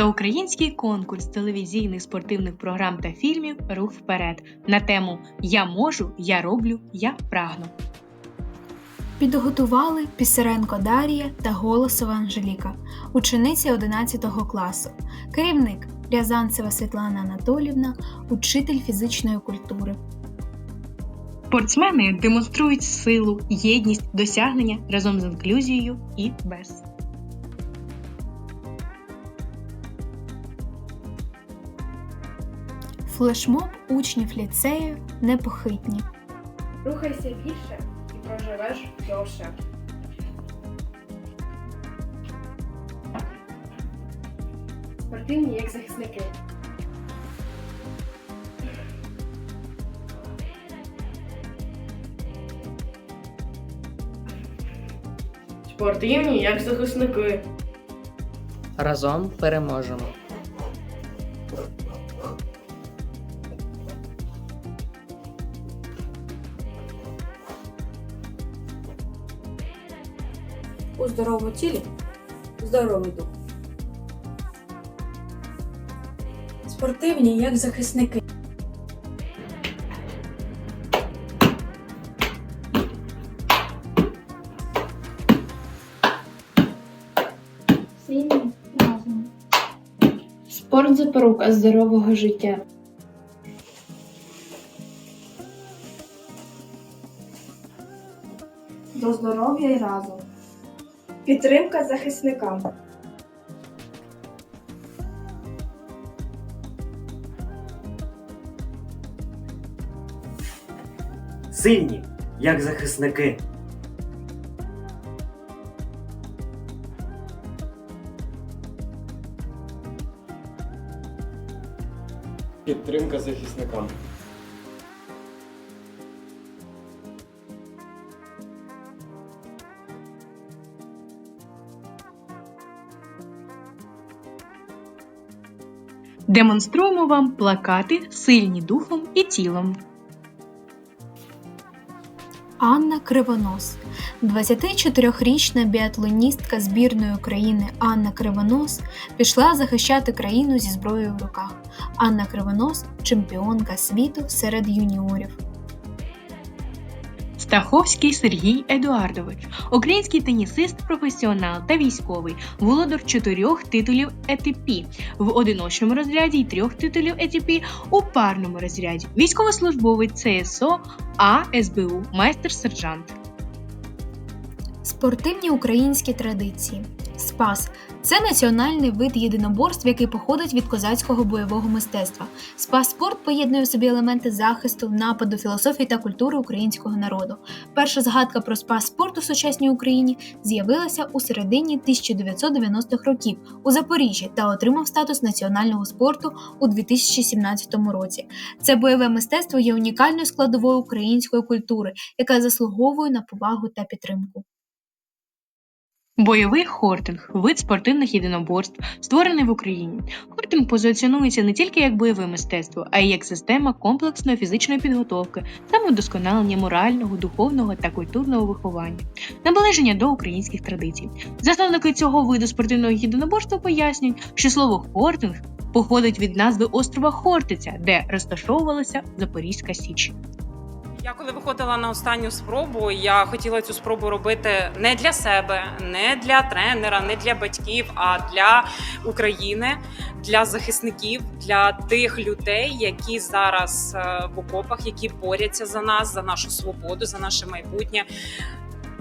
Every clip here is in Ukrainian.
Всеукраїнський конкурс телевізійних спортивних програм та фільмів Рух вперед на тему Я можу, я роблю, я прагну. Підготували Пісаренко Дар'я та Голосова Анжеліка, учениця 11 класу, керівник Рязанцева Світлана Анатолівна, учитель фізичної культури. Спортсмени демонструють силу, єдність, досягнення разом з інклюзією і без. Флешмоб учнів ліцею непохитні. Рухайся більше і проживеш довше. Спортивні як захисники. Спортивні як захисники. Разом переможемо. У здоровому тілі здоровий дух. Спортивні як захисники. Сильні разом. Спорт запорука здорового життя. До здоров'я й разом. Підтримка захисникам. Сильні, як захисники. Підтримка захисникам. Демонструємо вам плакати сильні духом і тілом. Анна Кривонос. 24-річна біатлоністка збірної України Анна Кривонос пішла захищати країну зі зброєю в руках. Анна Кривонос чемпіонка світу серед юніорів. Стаховський Сергій Едуардович, український тенісист, професіонал та військовий, володар чотирьох титулів ЕТП в одиночному розряді і трьох титулів ЕТП у парному розряді, військовослужбовець ЦСО А СБУ, майстер-сержант. Спортивні українські традиції. Спас це національний вид єдиноборств, який походить від козацького бойового мистецтва. Спас спорт поєднує в собі елементи захисту, нападу, філософії та культури українського народу. Перша згадка про спас спорт у сучасній Україні з'явилася у середині 1990-х років у Запоріжжі та отримав статус національного спорту у 2017 році. Це бойове мистецтво є унікальною складовою української культури, яка заслуговує на повагу та підтримку. Бойовий хортинг вид спортивних єдиноборств, створений в Україні. Хортинг позиціонується не тільки як бойове мистецтво, а й як система комплексної фізичної підготовки, самодосконалення морального, духовного та культурного виховання, наближення до українських традицій. Засновники цього виду спортивного єдиноборства пояснюють, що слово хортинг походить від назви острова Хортиця, де розташовувалася Запорізька Січ. Я коли виходила на останню спробу, я хотіла цю спробу робити не для себе, не для тренера, не для батьків, а для України, для захисників, для тих людей, які зараз е, в окопах, які борються за нас, за нашу свободу, за наше майбутнє.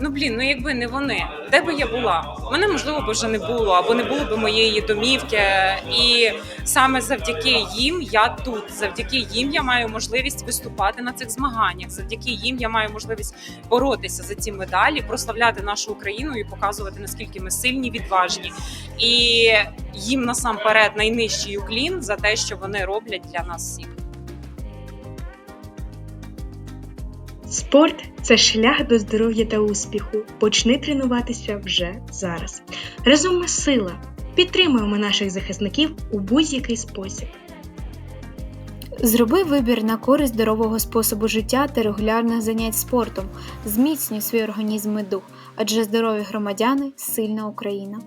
Ну блін, ну якби не вони, де би я була? Мене можливо б вже не було, або не було б моєї домівки. І саме завдяки їм я тут. Завдяки їм я маю можливість виступати на цих змаганнях. Завдяки їм я маю можливість боротися за ці медалі, прославляти нашу Україну і показувати наскільки ми сильні, відважні. І їм насамперед найнижчий уклін за те, що вони роблять для нас всіх. Спорт це шлях до здоров'я та успіху. Почни тренуватися вже зараз. Разом сила. Підтримуємо наших захисників у будь-який спосіб. Зроби вибір на користь здорового способу життя та регулярних занять спортом. Зміцнюй свій організм і дух, адже здорові громадяни сильна Україна.